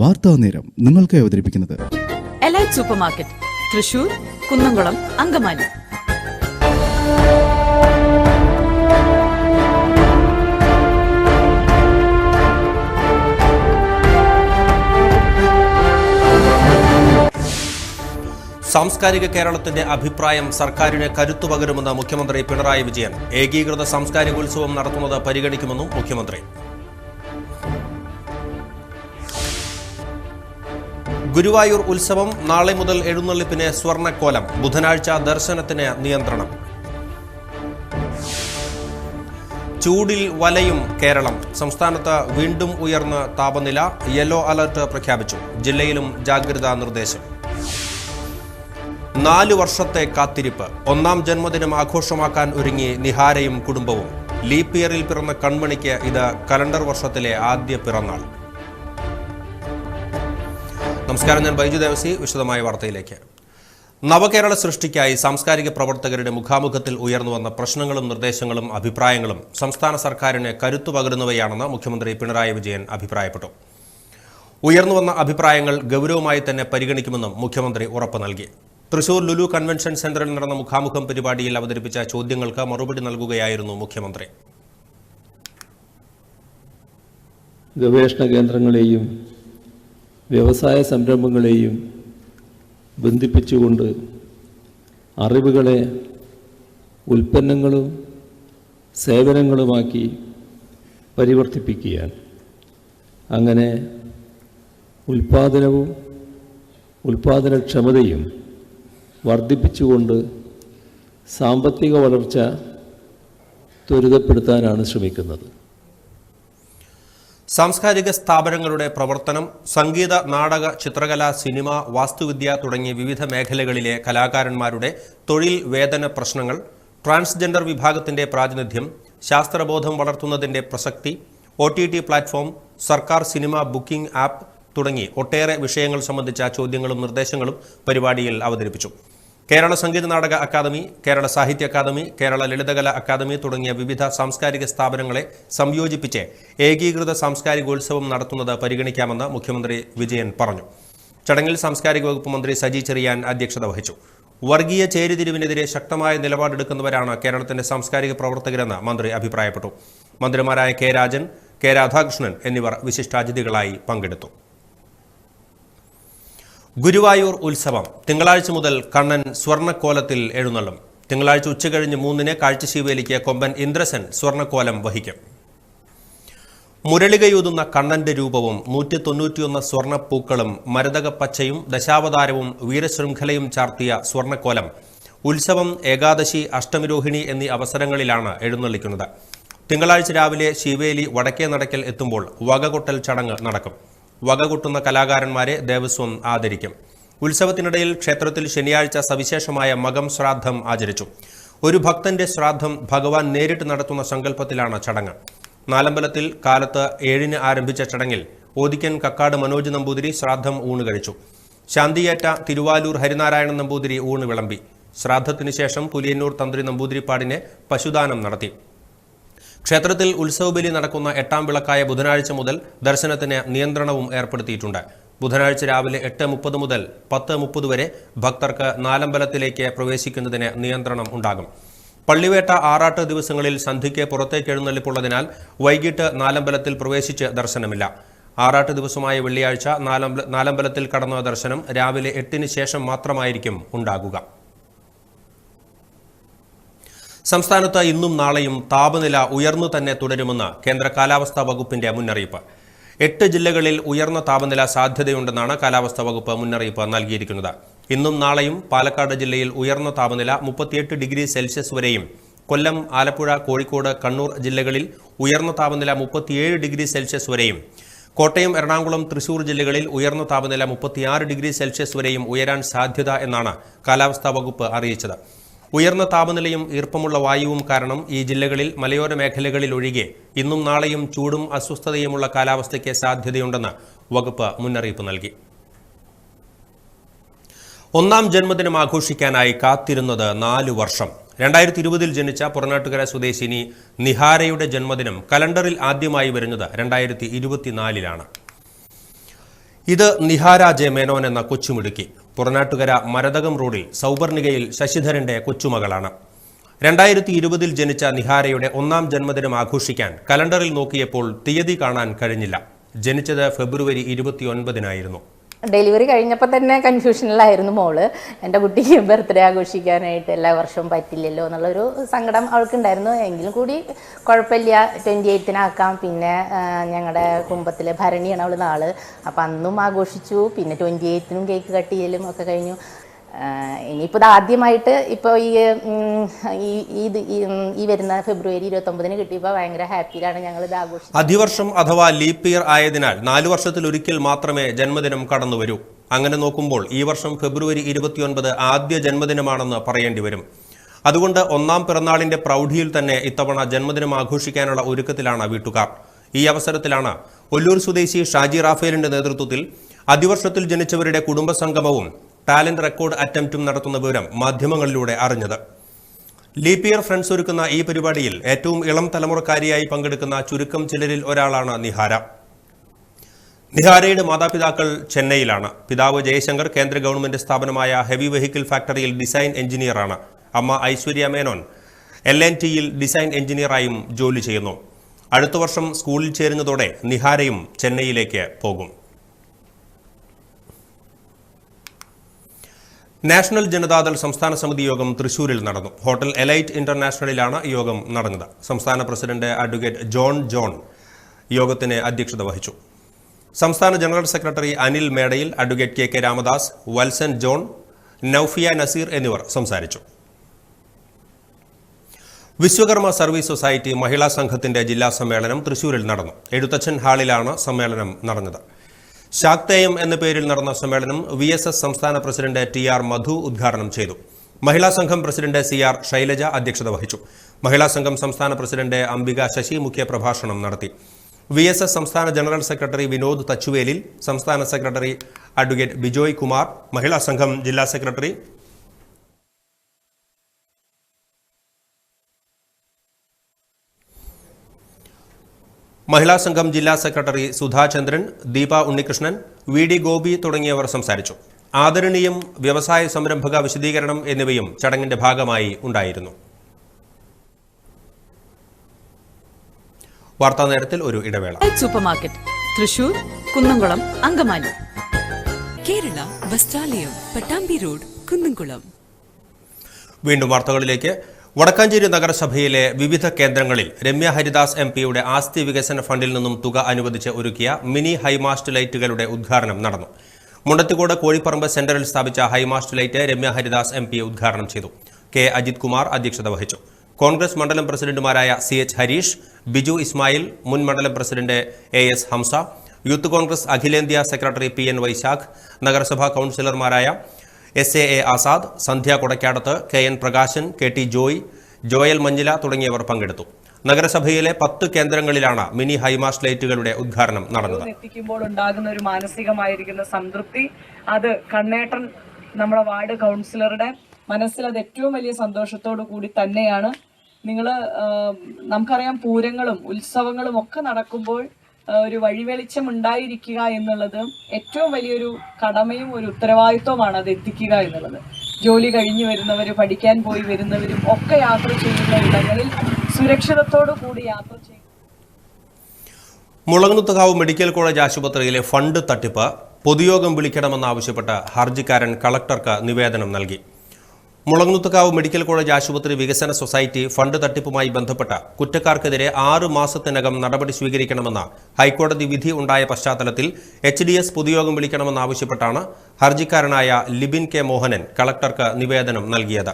വാർത്താ നേരം നിങ്ങൾക്ക് അവതരിപ്പിക്കുന്നത്. Elite super market Thrissur Kunnamkulam Angamaly. സാംസ്കാരിക കേരളത്തിന്റെ അഭിപ്രായം സർക്കാരിന് കരുത്തു പകരുമെന്ന് മുഖ്യമന്ത്രി പിണറായി വിജയൻ. ഏകീകൃത സാംസ്കാരികോത്സവം നടത്തുന്നത് പരിഗണിക്കുമെന്നും മുഖ്യമന്ത്രി. ഗുരുവായൂർ ഉത്സവം നാളെ മുതൽ എഴുന്നള്ളിപ്പിന് സ്വർണക്കോലം ബുധനാഴ്ച ദർശനത്തിന് നിയന്ത്രണം. ചൂടിൽ വലയും കേരളം. സംസ്ഥാനത്ത് വീണ്ടും ഉയർന്ന താപനില യെല്ലോ അലർട്ട് പ്രഖ്യാപിച്ചു. ജില്ലയിലും ജാഗ്രതാ നിർദ്ദേശം. നാലു വർഷത്തെ കാത്തിരിപ്പ്. ഒന്നാം ജന്മദിനം ആഘോഷമാക്കാൻ ഒരുങ്ങി നിഹാരയും കുടുംബവും. ലീപ്പിയറിൽ പിറന്ന കൺമണിക്ക് ഇത് കലണ്ടർ വർഷത്തിലെ ആദ്യ പിറന്നാൾ. നമസ്കാരം. ഞാൻ ബൈജു ദേവസി. വിശദമായ വാർത്തയിലേക്ക്. നവകേരള സൃഷ്ടിക്കായി സാംസ്കാരിക പ്രവർത്തകരുടെ മുഖാമുഖത്തിൽ ഉയർന്നു വന്ന പ്രശ്നങ്ങളും നിർദ്ദേശങ്ങളും അഭിപ്രായങ്ങളും സംസ്ഥാന സർക്കാരിന് കരുത്തു പകരുന്നവയാണെന്ന് മുഖ്യമന്ത്രി പിണറായി വിജയൻ അഭിപ്രായപ്പെട്ടു. ഉയർന്നു വന്ന അഭിപ്രായങ്ങൾ ഗൗരവമായി തന്നെ പരിഗണിക്കുമെന്നും മുഖ്യമന്ത്രി ഉറപ്പ് നൽകി. തൃശൂർ ലുലു കൺവെൻഷൻ സെന്ററിൽ നടന്ന മുഖാമുഖം പരിപാടിയിൽ അവതരിപ്പിച്ച ചോദ്യങ്ങൾക്ക് മറുപടി നൽകുകയായിരുന്നു മുഖ്യമന്ത്രി. ഗവേഷണ കേന്ദ്രങ്ങളെയും വ്യവസായ സംരംഭങ്ങളെയും ബന്ധിപ്പിച്ചുകൊണ്ട് അറിവുകളെ ഉൽപ്പന്നങ്ങളും സേവനങ്ങളുമാക്കി പരിവർത്തിപ്പിക്കുകയാണ്. അങ്ങനെ ഉൽപാദനവും ഉൽപാദനക്ഷമതയും വർദ്ധിപ്പിച്ചുകൊണ്ട് സാമ്പത്തിക വളർച്ച ത്വരിതപ്പെടുത്താനാണ് ശ്രമിക്കുന്നത്. സാംസ്കാരിക സ്ഥാപനങ്ങളുടെ പ്രവർത്തനം സംഗീത നാടക ചിത്രകല സിനിമ വാസ്തുവിദ്യ തുടങ്ങിയ വിവിധ മേഖലകളിലെ കലാകാരന്മാരുടെ തൊഴിൽ വേതന പ്രശ്നങ്ങൾ ട്രാൻസ്ജെൻഡർ വിഭാഗത്തിന്റെ പ്രാതിനിധ്യം ശാസ്ത്രബോധം വളർത്തുന്നതിന്റെ പ്രസക്തി ഒ പ്ലാറ്റ്ഫോം സർക്കാർ സിനിമ ബുക്കിംഗ് ആപ്പ് തുടങ്ങി ഒട്ടേറെ വിഷയങ്ങൾ സംബന്ധിച്ച ചോദ്യങ്ങളും നിർദ്ദേശങ്ങളും പരിപാടിയിൽ അവതരിപ്പിച്ചു. കേരള സംഗീത നാടക അക്കാദമി കേരള സാഹിത്യ അക്കാദമി കേരള ലളിതകല അക്കാദമി തുടങ്ങിയ വിവിധ സാംസ്കാരിക സ്ഥാപനങ്ങളെ സംയോജിപ്പിച്ച് ഏകീകൃത സാംസ്കാരികോത്സവം നടത്തുന്നത് പരിഗണിക്കാമെന്ന് മുഖ്യമന്ത്രി വിജയൻ പറഞ്ഞു. ചടങ്ങിൽ സാംസ്കാരിക വകുപ്പ് മന്ത്രി സജി ചെറിയാൻ അധ്യക്ഷത വഹിച്ചു. വർഗീയ ചേരിതിരിവിനെതിരെ ശക്തമായ നിലപാടെടുക്കുന്നവരാണ് കേരളത്തിന്റെ സാംസ്കാരിക പ്രവർത്തകരെന്ന് മന്ത്രി അഭിപ്രായപ്പെട്ടു. മന്ത്രിമാരായ കെ രാജൻ കെ രാധാകൃഷ്ണൻ എന്നിവർ വിശിഷ്ടാതിഥികളായി പങ്കെടുത്തു. ഗുരുവായൂർ ഉത്സവം തിങ്കളാഴ്ച മുതൽ കണ്ണൻ സ്വർണക്കോലത്തിൽ എഴുന്നള്ളും. തിങ്കളാഴ്ച ഉച്ചകഴിഞ്ഞ് മൂന്നിന് കാഴ്ചശീവേലിക്ക് കൊമ്പൻ ഇന്ദ്രസൻ സ്വർണക്കോലം വഹിക്കും. മുരളികയൂതുന്ന കണ്ണന്റെ രൂപവും നൂറ്റി തൊണ്ണൂറ്റിയൊന്ന് സ്വർണപ്പൂക്കളും മരതകപ്പച്ചയും ദശാവതാരവും വീരശൃംഖലയും ചാർത്തിയ സ്വർണക്കോലം ഉത്സവം ഏകാദശി അഷ്ടമിരോഹിണി എന്നീ അവസരങ്ങളിലാണ് എഴുന്നള്ളിക്കുന്നത്. തിങ്കളാഴ്ച രാവിലെ ശിവേലി വടക്കേ നടക്കൽ എത്തുമ്പോൾ വകകൊട്ടൽ ചടങ്ങ് നടക്കും. വകകൊട്ടുന്ന കലാകാരന്മാരെ ദേവസ്വം ആദരിക്കും. ഉത്സവത്തിനിടയിൽ ക്ഷേത്രത്തിൽ ശനിയാഴ്ച സവിശേഷമായ മകം ശ്രാദ്ധം ആചരിച്ചു. ഒരു ഭക്തന്റെ ശ്രാദ്ധം ഭഗവാൻ നേരിട്ട് നടത്തുന്ന സങ്കല്പത്തിലാണ് ചടങ്ങ്. നാലമ്പലത്തിൽ കാലത്ത് ഏഴിന് ആരംഭിച്ച ചടങ്ങിൽ ഓദിക്കൻ കക്കാട് മനോജ് നമ്പൂതിരി ശ്രാദ്ധം ഊണ് കഴിച്ചു. ശാന്തിയേറ്റ തിരുവാലൂർ ഹരിനാരായണൻ നമ്പൂതിരി ഊണ് വിളമ്പി. ശ്രാദ്ധത്തിനു ശേഷം പുലിയന്നൂർ തന്ത്രി നമ്പൂതിരിപ്പാടിനെ പശുദാനം നടത്തി. ക്ഷേത്രത്തിൽ ഉത്സവബലി നടക്കുന്ന എട്ടാം വിളക്കായ ബുധനാഴ്ച മുതൽ ദർശനത്തിന് നിയന്ത്രണവും ഏർപ്പെടുത്തിയിട്ടുണ്ട്. ബുധനാഴ്ച രാവിലെ എട്ട് മുപ്പത് മുതൽ പത്ത് മുപ്പത് വരെ ഭക്തർക്ക് നാലമ്പലത്തിലേക്ക് പ്രവേശിക്കുന്നതിന് നിയന്ത്രണം ഉണ്ടാകും. പള്ളിവേട്ട ആറാട്ട് ദിവസങ്ങളിൽ സന്ധ്യയ്ക്ക് പുറത്തേക്ക് എഴുന്നള്ളിപ്പുള്ളതിനാൽ വൈകിട്ട് നാലമ്പലത്തിൽ പ്രവേശിച്ച് ദർശനമില്ല. ആറാട്ട് ദിവസമായ വെള്ളിയാഴ്ച നാലമ്പ നാലമ്പലത്തിൽ കടന്ന ദർശനം രാവിലെ എട്ടിന് ശേഷം മാത്രമായിരിക്കും ഉണ്ടാകുക. സംസ്ഥാനത്ത് ഇന്നും നാളെയും താപനില ഉയർന്നു തന്നെ തുടരുമെന്ന് കേന്ദ്ര കാലാവസ്ഥാ വകുപ്പിന്റെ മുന്നറിയിപ്പ്. എട്ട് ജില്ലകളിൽ ഉയർന്ന താപനില സാധ്യതയുണ്ടെന്നാണ് കാലാവസ്ഥാ വകുപ്പ് മുന്നറിയിപ്പ് നൽകിയിരിക്കുന്നത്. ഇന്നും നാളെയും പാലക്കാട് ജില്ലയിൽ ഉയർന്ന താപനില മുപ്പത്തിയെട്ട് ഡിഗ്രി സെൽഷ്യസ് വരെയും കൊല്ലം ആലപ്പുഴ കോഴിക്കോട് കണ്ണൂർ ജില്ലകളിൽ ഉയർന്ന താപനില മുപ്പത്തിയേഴ് ഡിഗ്രി സെൽഷ്യസ് വരെയും കോട്ടയം എറണാകുളം തൃശൂർ ജില്ലകളിൽ ഉയർന്ന താപനില മുപ്പത്തിയാറ് ഡിഗ്രി സെൽഷ്യസ് വരെയും ഉയരാൻ സാധ്യത എന്നാണ് കാലാവസ്ഥാ വകുപ്പ് അറിയിച്ചത്. ഉയർന്ന താപനിലയും ഈർപ്പമുള്ള വായുവും കാരണം ഈ ജില്ലകളിൽ മലയോര മേഖലകളിൽ ഒഴികെ ഇന്നും നാളെയും ചൂടും അസ്വസ്ഥതയുമുള്ള കാലാവസ്ഥയ്ക്ക് സാധ്യതയുണ്ടെന്ന് വകുപ്പ് മുന്നറിയിപ്പ് നൽകി. ഒന്നാം ജന്മദിനം ആഘോഷിക്കാനായി കാത്തിരുന്നത് നാലു വർഷം. രണ്ടായിരത്തി ഇരുപതിൽ ജനിച്ച പുറനാട്ടുകര സ്വദേശിനി നിഹാരയുടെ ജന്മദിനം കലണ്ടറിൽ ആദ്യമായി വരുന്നത് രണ്ടായിരത്തി ഇരുപത്തിനാലിലാണ് ഇത് നിഹാര ജെ മേനോൻ എന്ന കൊച്ചുമിടുക്കി. പുറനാട്ടുകര മരതകം റോഡിൽ സൗപർണികയിൽ ശശിധരന്റെ കൊച്ചുമകളാണ്. രണ്ടായിരത്തി ഇരുപതിൽ ജനിച്ച നിഹാരയുടെ ഒന്നാം ജന്മദിനം ആഘോഷിക്കാൻ കലണ്ടറിൽ നോക്കിയപ്പോൾ തീയതി കാണാൻ കഴിഞ്ഞില്ല. ജനിച്ചത് ഫെബ്രുവരി ഇരുപത്തിയൊൻപതിനായിരുന്നു. ഡെലിവറി കഴിഞ്ഞപ്പോൾ തന്നെ കൺഫ്യൂഷനിലായിരുന്നു മോൾ. എന്റെ കുട്ടിക്ക് ബർത്ത്ഡേ ആഘോഷിക്കാനായിട്ട് എല്ലാ വർഷവും പറ്റില്ലല്ലോ എന്നുള്ളൊരു സങ്കടം അവൾക്കുണ്ടായിരുന്നു. എങ്കിലും കൂടി കുഴപ്പമില്ല. ട്വന്റി എയ്ത്തിനാക്കാം പിന്നെ ഞങ്ങളുടെ കുമ്പത്തിലെ ഭരണിയാണ് അവൾ നാൾ. അപ്പം അന്നും ആഘോഷിച്ചു. പിന്നെ ട്വന്റി എയ്ത്തിനും കേക്ക് കട്ട് ചെയ്യലും ഒക്കെ കഴിഞ്ഞു. ഇനിയിപ്പോൾ ആദ്യമായിട്ട് ഇപ്പോൾ ഈ ഇത് ഈ, വരുന്ന ഫെബ്രുവരി ഇരുപത്തൊമ്പതിന് കിട്ടിയപ്പോൾ ഭയങ്കര ഹാപ്പിയിലാണ് ഞങ്ങൾ ഇത് ആഘോഷിച്ചത്. അധിവർഷം അഥവാ ലീപ്പ് ഇയർ ആയതിനാൽ നാല് വർഷത്തിൽ ഒരിക്കൽ മാത്രമേ ജന്മദിനം കടന്നു വരൂ. അങ്ങനെ നോക്കുമ്പോൾ ഈ വർഷം ഫെബ്രുവരി ഇരുപത്തിയൊൻപത് ആദ്യ ജന്മദിനമാണെന്ന് പറയേണ്ടി വരും. അതുകൊണ്ട് ഒന്നാം പിറന്നാളിന്റെ പ്രൗഢിയിൽ തന്നെ ഇത്തവണ ജന്മദിനം ആഘോഷിക്കാനുള്ള ഒരുക്കത്തിലാണ് വീട്ടുകാർ. ഈ അവസരത്തിലാണ് ഒല്ലൂർ സ്വദേശി ഷാജി റാഫേലിന്റെ നേതൃത്വത്തിൽ അതിവർഷത്തിൽ ജനിച്ചവരുടെ കുടുംബസംഗമവും ടാലന്റ് റെക്കോർഡ് അറ്റംപ്റ്റും നടത്തുന്ന വിവരം മാധ്യമങ്ങളിലൂടെ അറിഞ്ഞത്. ലീപിയർ ഫ്രണ്ട്സ് ഒരുക്കുന്ന ഈ പരിപാടിയിൽ ഏറ്റവും ഇളം തലമുറക്കാരിയായി പങ്കെടുക്കുന്ന ചുരുക്കം ചിലരിൽ ഒരാളാണ് നിഹാര. നിഹാരയുടെ മാതാപിതാക്കൾ ചെന്നൈയിലാണ്. പിതാവ് ജയശങ്കർ കേന്ദ്ര ഗവൺമെന്റ് സ്ഥാപനമായ ഹെവി വെഹിക്കിൾ ഫാക്ടറിയിൽ ഡിസൈൻ എഞ്ചിനീയറാണ്. അമ്മ ഐശ്വര്യ മേനോൻ എൽ എൻ ടിയിൽ ഡിസൈൻ എഞ്ചിനീയറായും ജോലി ചെയ്യുന്നു. അടുത്ത വർഷം സ്കൂളിൽ ചേരുന്നതോടെ നിഹാരയും ചെന്നൈയിലേക്ക് പോകും. നാഷണൽ ജനതാദൾ സംസ്ഥാന സമിതി യോഗം തൃശൂരിൽ നടന്നു. ഹോട്ടൽ എലൈറ്റ് ഇന്റർനാഷണലിലാണ് യോഗം നടന്നത്. സംസ്ഥാന പ്രസിഡന്റ് അഡ്വക്കേറ്റ് ജോൺ ജോൺ യോഗത്തിന് അധ്യക്ഷത വഹിച്ചു. സംസ്ഥാന general secretary Anil Medayil advocate K K Ramadas Valsan John Naufiya Naseer എന്നിവർ സംസാരിച്ചു. വിശ്വകർമ്മ സർവീസ് സൊസൈറ്റി മഹിളാ സംഘത്തിന്റെ ജില്ലാ സമ്മേളനം തൃശൂരിൽ നടന്നു. എഴുത്തച്ഛൻ ഹാളിലാണ് സമ്മേളനം നടന്നത്. ശാക്തേയം എന്ന പേരിൽ നടന്ന സമ്മേളനം വി എസ് എസ് സംസ്ഥാന പ്രസിഡന്റ് ടി ആർ മധു ഉദ്ഘാടനം ചെയ്തു. മഹിളാ സംഘം പ്രസിഡന്റ് സി ആർ ശൈലജ അധ്യക്ഷത വഹിച്ചു. മഹിളാ സംഘം സംസ്ഥാന പ്രസിഡന്റ് അംബിക ശശി മുഖ്യ പ്രഭാഷണം നടത്തി. വി എസ് എസ് സംസ്ഥാന ജനറൽ സെക്രട്ടറി വിനോദ് തച്ചുവേലിൽ സംസ്ഥാന സെക്രട്ടറി അഡ്വക്കേറ്റ് ബിജോയ് കുമാർ മഹിളാ സംഘം ജില്ലാ സെക്രട്ടറി മഹിളാ സംഘം ജില്ലാ secretary Sudhachandran Deepa Unnikrishnan V D Gopi തുടങ്ങിയവർ സംസാരിച്ചു. ആദരണീയം വ്യവസായ സംരംഭക വിശദീകരണം എന്നിവയും ചടങ്ങിന്റെ ഭാഗമായി ഉണ്ടായിരുന്നു. വാർത്താ നേരത്തിൽ ഒരു ഇടവേള. Super market Thrissur Kunnamkulam Angamaly. Kerala Vasthralayam Pattambi road Kunnamkulam. വീണ്ടും വാർത്തകളിലേക്ക്. വടക്കാഞ്ചേരി നഗരസഭയിലെ വിവിധ കേന്ദ്രങ്ങളിൽ രമ്യ ഹരിദാസ് എം പിയുടെ ആസ്തി വികസന ഫണ്ടിൽ നിന്നും തുക അനുവദിച്ച് ഒരുക്കിയ മിനി ഹൈമാസ്റ്റ് ലൈറ്റുകളുടെ ഉദ്ഘാടനം നടന്നു. മുണ്ടത്തിക്കോട് കോഴിപ്പറമ്പ് സെന്ററിൽ സ്ഥാപിച്ച high mast light Ramya Haridas M P ഉദ്ഘാടനം ചെയ്തു. കെ അജിത് കുമാർ അധ്യക്ഷത വഹിച്ചു. കോൺഗ്രസ് മണ്ഡലം പ്രസിഡന്റുമാരായ സി എച്ച് ഹരീഷ് ബിജു ഇസ്മായിൽ മുൻ മണ്ഡലം president A S Hamsa youth Congress അഖിലേന്ത്യാ സെക്രട്ടറി പി എൻ വൈശാഖ് നഗരസഭാ കൌൺസിലർമാരായ S A A Azad Sandhya Kodakkadath K N Prakashan K T Joy Joel Manjila തുടങ്ങിയവർ പങ്കെടുത്തു. നഗരസഭയിലെ പത്ത് കേന്ദ്രങ്ങളിലാണ് മിനി ഹൈമാസ്റ്റ് ലൈറ്റുകളുടെ ഉദ്ഘാടനം നടന്നത്. എത്തിക്കുമ്പോൾ ഉണ്ടാകുന്ന ഒരു മാനസികമായിരിക്കുന്ന സംതൃപ്തി അത് കണ്ണേട്ടൻ നമ്മുടെ വാർഡ് കൗൺസിലറുടെ മനസ്സിൽ അത് ഏറ്റവും വലിയ സന്തോഷത്തോടു കൂടി തന്നെയാണ്. നിങ്ങൾ നമുക്കറിയാം പൂരങ്ങളും ഉത്സവങ്ങളും ഒക്കെ നടക്കുമ്പോൾ ഒരു വഴിവെളിച്ചം ഉണ്ടായിരിക്കുക എന്നുള്ളത് ഏറ്റവും വലിയൊരു കടമയും ഒരു ഉത്തരവാദിത്വമാണ് അത് എത്തിക്കുക എന്നുള്ളത്. ജോലി കഴിഞ്ഞു വരുന്നവർ പഠിക്കാൻ പോയി വരുന്നവരും ഒക്കെ യാത്ര ചെയ്യുന്ന ഇടങ്ങളിൽ സുരക്ഷിതത്തോടു കൂടി യാത്ര ചെയ്യുക മുളങ്ങുത്തുകാവ് മെഡിക്കൽ കോളേജ് ആശുപത്രിയിലെ ഫണ്ട് തട്ടിപ്പ്. പൊതുയോഗം വിളിക്കണമെന്നാവശ്യപ്പെട്ട് ഹർജിക്കാരൻ കളക്ടർക്ക് നിവേദനം നൽകി. മുളങ്ങുത്തുകാവ് മെഡിക്കൽ കോളേജ് ആശുപത്രി വികസന സൊസൈറ്റി ഫണ്ട് തട്ടിപ്പുമായി ബന്ധപ്പെട്ട കുറ്റക്കാർക്കെതിരെ ആറ് മാസത്തിനകം നടപടി സ്വീകരിക്കണമെന്ന ഹൈക്കോടതി വിധി ഉണ്ടായ പശ്ചാത്തലത്തിൽ എച്ച് ഡി എസ് പൊതുയോഗം വിളിക്കണമെന്നാവശ്യപ്പെട്ടാണ് ഹർജിക്കാരനായ ലിബിൻ കെ മോഹനൻ കളക്ടർക്ക് നിവേദനം നൽകിയത്.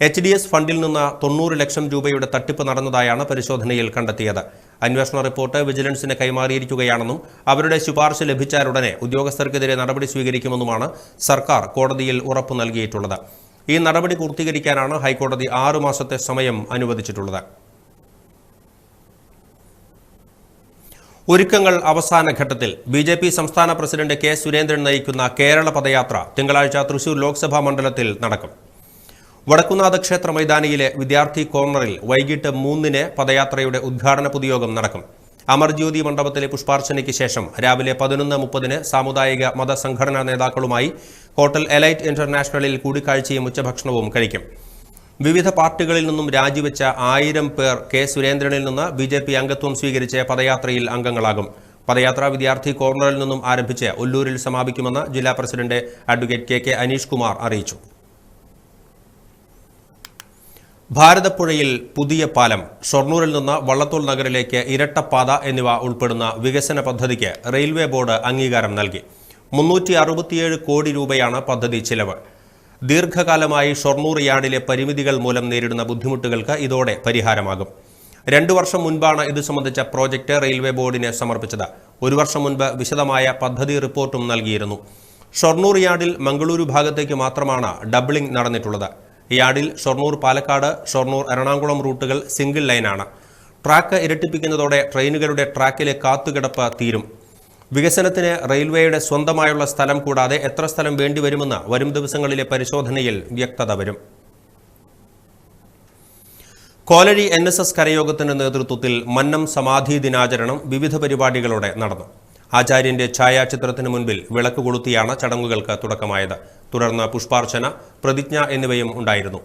എച്ച് ഡി എസ് ഫണ്ടിൽ നിന്ന് തൊണ്ണൂറ് ലക്ഷം രൂപയുടെ തട്ടിപ്പ് നടന്നതായാണ് പരിശോധനയിൽ കണ്ടെത്തിയത്. അന്വേഷണ റിപ്പോർട്ട് വിജിലൻസിന് കൈമാറിയിരിക്കുകയാണെന്നും അവരുടെ ശുപാർശ ലഭിച്ചാലുടനെ ഉദ്യോഗസ്ഥർക്കെതിരെ നടപടി സ്വീകരിക്കുമെന്നുമാണ് സർക്കാർ കോടതിയിൽ ഉറപ്പു നൽകിയിട്ടുള്ളത്. ഈ നടപടി പൂർത്തീകരിക്കാനാണ് ഹൈക്കോടതി ആറു മാസത്തെ സമയം അനുവദിച്ചിട്ടുള്ളത്. ഒരുക്കങ്ങൾ അവസാന ഘട്ടത്തിൽ ബി ജെ പി സംസ്ഥാന പ്രസിഡന്റ് കെ സുരേന്ദ്രൻ നയിക്കുന്ന കേരള പദയാത്ര തിങ്കളാഴ്ച തൃശൂർ ലോക്സഭാ മണ്ഡലത്തിൽ നടക്കും. വടക്കുന്നാഥ ക്ഷേത്ര മൈതാനിയിലെ വിദ്യാർത്ഥി കോർണറിൽ വൈകിട്ട് മൂന്നിന് പദയാത്രയുടെ ഉദ്ഘാടന പൊതുയോഗം നടക്കും. അമർജ്യോതി മണ്ഡപത്തിലെ പുഷ്പാർച്ചനയ്ക്ക് ശേഷം രാവിലെ പതിനൊന്ന് മുപ്പതിന് സാമുദായിക മതസംഘടനാ നേതാക്കളുമായി ഹോട്ടൽ എലൈറ്റ് ഇന്റർനാഷണലിൽ കൂടിക്കാഴ്ചയും ഉച്ചഭക്ഷണവും കഴിക്കും. വിവിധ പാർട്ടികളിൽ നിന്നും രാജിവെച്ച ആയിരം പേർ കെ സുരേന്ദ്രനിൽ നിന്ന് ബി ജെ പി അംഗത്വം സ്വീകരിച്ച് പദയാത്രയിൽ അംഗങ്ങളാകും. പദയാത്ര വിദ്യാർത്ഥി കോർണറിൽ നിന്നും ആരംഭിച്ച് ഒല്ലൂരിൽ സമാപിക്കുമെന്ന് ജില്ലാ president advocate K K Aneesh Kumar അറിയിച്ചു. ഭാരതപ്പുഴയിൽ പുതിയ പാലം ഷൊർണൂരിൽ നിന്ന് വള്ളത്തോൾ നഗറിലേക്ക് ഇരട്ടപ്പാത എന്നിവ ഉൾപ്പെടുന്ന വികസന പദ്ധതിക്ക് റെയിൽവേ ബോർഡ് അംഗീകാരം നൽകി. മുന്നൂറ്റി അറുപത്തിയേഴ് കോടി രൂപയാണ് പദ്ധതി ചിലവ്. ദീർഘകാലമായി ഷൊർണൂർ യാർഡിലെ പരിമിതികൾ മൂലം നേരിടുന്ന ബുദ്ധിമുട്ടുകൾക്ക് ഇതോടെ പരിഹാരമാകും. രണ്ടു വർഷം മുൻപാണ് ഇത് സംബന്ധിച്ച പ്രോജക്റ്റ് റെയിൽവേ ബോർഡിന് സമർപ്പിച്ചത്. ഒരു വർഷം മുൻപ് വിശദമായ പദ്ധതി റിപ്പോർട്ടും നൽകിയിരുന്നു. ഷൊർണൂർ യാർഡിൽ മംഗളൂരു ഭാഗത്തേക്ക് മാത്രമാണ് ഡബ്ലിംഗ് നടന്നിട്ടുള്ളത്. യാർഡിൽ ഷൊർണൂർ പാലക്കാട് ഷൊർണൂർ എറണാകുളം റൂട്ടുകൾ സിംഗിൾ ലൈനാണ്. ട്രാക്ക് ഇരട്ടിപ്പിക്കുന്നതോടെ ട്രെയിനുകളുടെ ട്രാക്കിലെ കാത്തുകിടപ്പ് തീരും. വികസനത്തിന് റെയിൽവേയുടെ സ്വന്തമായുള്ള സ്ഥലം കൂടാതെ എത്ര സ്ഥലം വേണ്ടിവരുമെന്ന് വരും ദിവസങ്ങളിലെ പരിശോധനയിൽ വ്യക്തത വരും. കോലഴി എൻ എസ് എസ് കരയോഗത്തിന്റെ നേതൃത്വത്തിൽ മന്നം സമാധി ദിനാചരണം വിവിധ പരിപാടികളോടെ നടന്നു. ആചാര്യന്റെ ഛായാചിത്രത്തിന് മുൻപിൽ വിളക്ക് കൊളുത്തിയാണ് ചടങ്ങുകൾക്ക് തുടക്കമായത്. തുടർന്ന് പുഷ്പാർച്ചന പ്രതിജ്ഞ എന്നിവയും ഉണ്ടായിരുന്നു.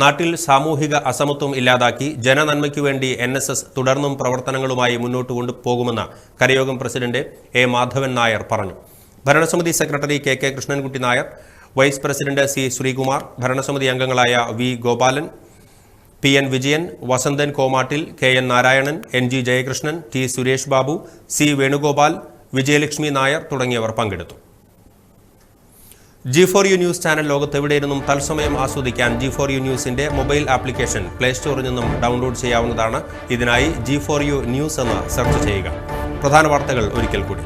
നാട്ടിൽ സാമൂഹിക അസമത്വം ഇല്ലാതാക്കി ജനനന്മയ്ക്കു വേണ്ടി എൻ എസ് എസ് തുടർന്നും പ്രവർത്തനങ്ങളുമായി മുന്നോട്ട് കൊണ്ടുപോകുമെന്ന് കരയോഗം പ്രസിഡന്റ് എ മാധവൻ നായർ പറഞ്ഞു. ഭരണസമിതി secretary K K Krishnankutty Nair vice president C Sreekumar ഭരണസമിതി അംഗങ്ങളായ V Gopalan P N Vijayan Vasanthan Komattil K N Narayanan N G Jayakrishnan T Suresh Babu C Venugopal Vijayalakshmi Nair തുടങ്ങിയവർ പങ്കെടുത്തു. G four U news channel ലോകത്തെവിടെയിരുന്നും തത്സമയം ആസ്വദിക്കാൻ G four U ന്യൂസിന്റെ mobile application play സ്റ്റോറിൽ നിന്നും download ചെയ്യാവുന്നതാണ്. ഇതിനായി G four U news എന്ന് സെർച്ച് ചെയ്യുക. പ്രധാന വാർത്തകൾ ഒരിക്കൽ കൂടി.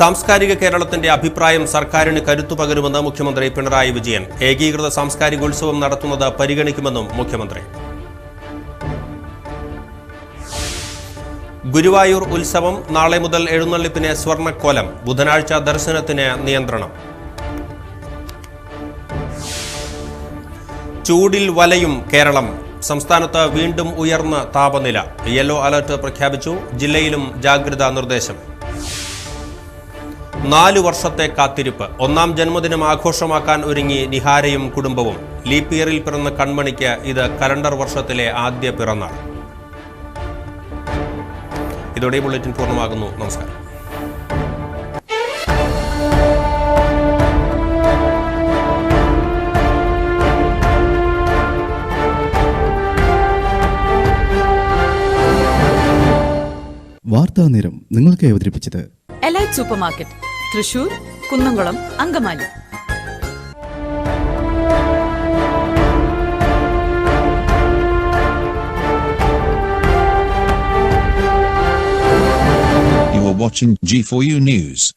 സാംസ്കാരിക കേരളത്തിന്റെ അഭിപ്രായം സർക്കാരിന് കരുത്തു പകരുമെന്ന് മുഖ്യമന്ത്രി പിണറായി വിജയൻ. ഏകീകൃത സാംസ്കാരികോത്സവം നടത്തുന്നത് പരിഗണിക്കുമെന്നും മുഖ്യമന്ത്രി. ഗുരുവായൂർ ഉത്സവം നാളെ മുതൽ എഴുന്നള്ളിപ്പിന് സ്വർണക്കോലം ബുധനാഴ്ച ദർശനത്തിന് നിയന്ത്രണം. ചൂടിൽ വലയും കേരളം. സംസ്ഥാനത്ത് വീണ്ടും ഉയർന്ന താപനില. യെല്ലോ അലർട്ട് പ്രഖ്യാപിച്ചു. ജില്ലയിലും ജാഗ്രതാ നിർദ്ദേശം. നാലു വർഷത്തെ കാത്തിരിപ്പ്. ഒന്നാം ജന്മദിനം ആഘോഷമാക്കാൻ ഒരുങ്ങി നിഹാരയും കുടുംബവും. ലീപ്പിയറിൽ പിറന്ന കൺമണിക്ക് ഇത് കലണ്ടർ വർഷത്തിലെ ആദ്യ പിറന്നാൾ. ഇതോടെ ഈ ബുള്ളറ്റിൻ പൂർണമാകുന്നു. നമസ്കാരം. വാർത്താ നേരം നിങ്ങൾക്ക് അവതരിപ്പിച്ചത് elite super market Thrissur Kunnamkulam Angamaly. Watching G4U News.